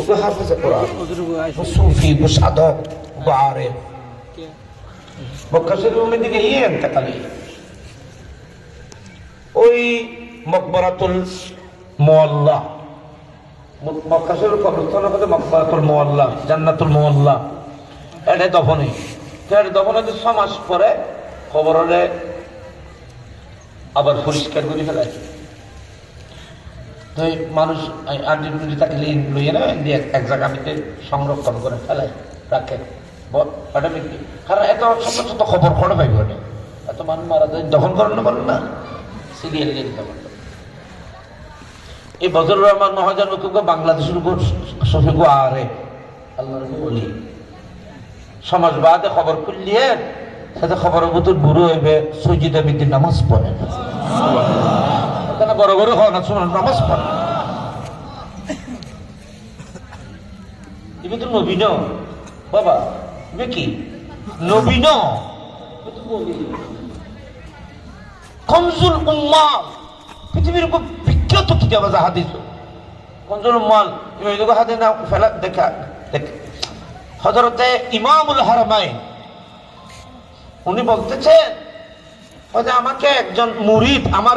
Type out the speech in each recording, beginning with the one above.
ওকে হাফেজ কোরআন সুফি সাধক আরে মক্কা শরীফের ইয়ে ওই মকবরাতুল মোয়াল্লা মক্কা শরীফ কবরস্থানের মধ্যে মকবরাতুল জান্নাতুল মোয়াল্লা এটা দফনে। এটা দফনে ছ মাস পরে খবর আবার পরিষ্কার করে ফেলায়। তো মানুষ আন্টি টুন্টি তাকে লইয়ে না দিয়ে এক জায়গাতে সংরক্ষণ করে ফেলায়, রাখে। কারণ এত ছোট ছোট খবর খড়ে পাইব এটা এত মানুষ মারা যায়, দখল করেন না বলেন না? সিরিয়াল দিয়ে দিতে পারতো এই বজরুর রহমান মহাজন মুখকে বাংলাদেশের উপর শফিকু আরে আল্লাহ বলি। সমাজবাদে খবর খুললিয়ে সাথে খবরের মতো বুড়ো হইবে সজিদা বিদ্যুৎ নামাজ পড়ে। তারা বড় বড় হওয়া না নামাজ তুমি তো নবীন বাবা, তুমি কি? নবীন কনজুল উম্মাল। পৃথিবীর বিখ্যাত কিতাব আছে হাদিস? কনজুল উম্মাল, তুমি এদিকে না, ফেলা, দেখা, দেখ। হজরতে ইমামুল উনি বলতেছেন আমাকে একজন মুরিদ, আমার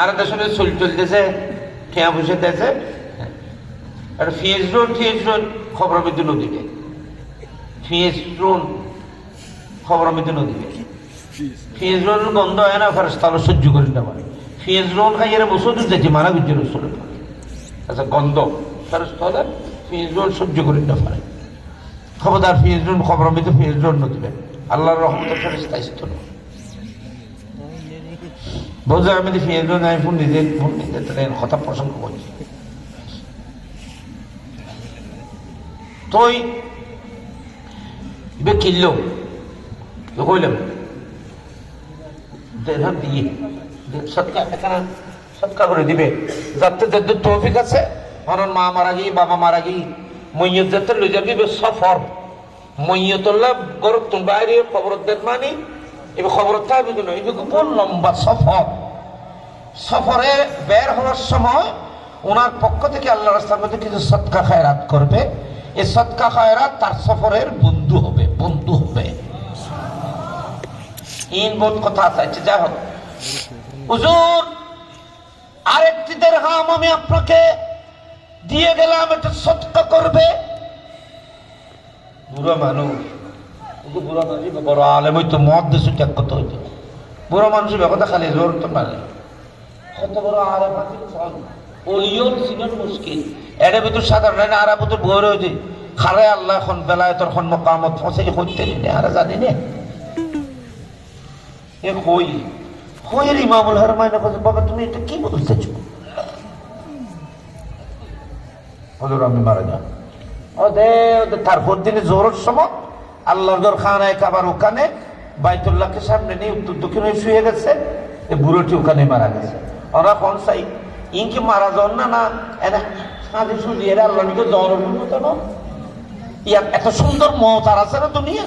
আর দেশে চল চলতেছে খেয়া বসে দিয়েছে আর ফিয়েজ রোড ফিয়েজ রোড খবর মৃত্যু নদীকে ফিয়েজ রোড খবর মৃত্যু নদীকে ফিয়েজ রোড গন্ধ হয় না ফেরস তাহলে সহ্য করে না পারে ফিয়েজ রোড খাই এরা বসে দিতেছে মারা গুজে রসুলের পরে আচ্ছা গন্ধ। ফেরস তাহলে ফিয়েজ রোড সহ্য করে না পারে খবরদার ফিয়েজ রোড খবর মৃত্যু ফিয়েজ রোড নদীবে আল্লাহর রহমত ফেরস স্থায়িত্ব নয়। বলছে, আমি দেখি এর জন্য আমি ফোন দিতে ফোন দিতে তাহলে কথা প্রসঙ্গ করছি তুই ইবে কিনল কইলাম দিয়ে সৎকা এখানে সৎকা করে দিবে। যাতে যাদের তৌফিক আছে, কারণ মা মারা গিয়ে বাবা মারা গিয়ে মৈয়ত যাতে লই যাবি সফর। মৈয়তুল্লাহ গরব তুমি বাইরে খবর দেখ মানি, এবার খবর থাকবে কেন? এটা খুব লম্বা সফর। সফরে বের হওয়ার সময় ওনার পক্ষ থেকে আল্লাহ রাস্তার মধ্যে কিছু সৎকা খায়রাত করবে। এই সৎকা খায়রাত তার সফরের বন্ধু হবে বন্ধু হবে। ইন বোধ কথা আছে যাই হোক। হুজুর, আরেকটি দেড়হাম আমি আপনাকে দিয়ে গেলাম এটা সৎকা করবে। বুড়ো মানুষ বুড়ো মানুষ, বড় আলেম হইতো মদ দেশে ত্যাগ করতে হইতো। বুড়ো মানুষ ব্যাপারটা খালি জোর তো পারে কত বড় আলেম আছে অলিয়ল সিজন মুশকিল। এর ভিতর সাধারণ না আর ভিতর বই রয়েছে। খারে আল্লাহ এখন ফসে করতে আর জানি নে। এ কই? কইয়ের ইমামুল হারমাইন বাবা, তুমি এটা কি বলতেছো? হজুর আমি মারা যান। ওদে ওদের তারপর দিনে জোরের সময় আল্লাহর ঘর খানায় কাবার ওখানে বাইতুল্লাহকে সামনে নিয়ে উত্তর দক্ষিণে শুয়ে গেছে। বুড়োটি ওখানে মারা গেছে। ওরা কোন সাই ইনকি মারা যান না না এনে সাঁজে সুজি এরা আল্লাহ জ্বর মতো না ইয়া এত সুন্দর মত আর আছে না দুনিয়া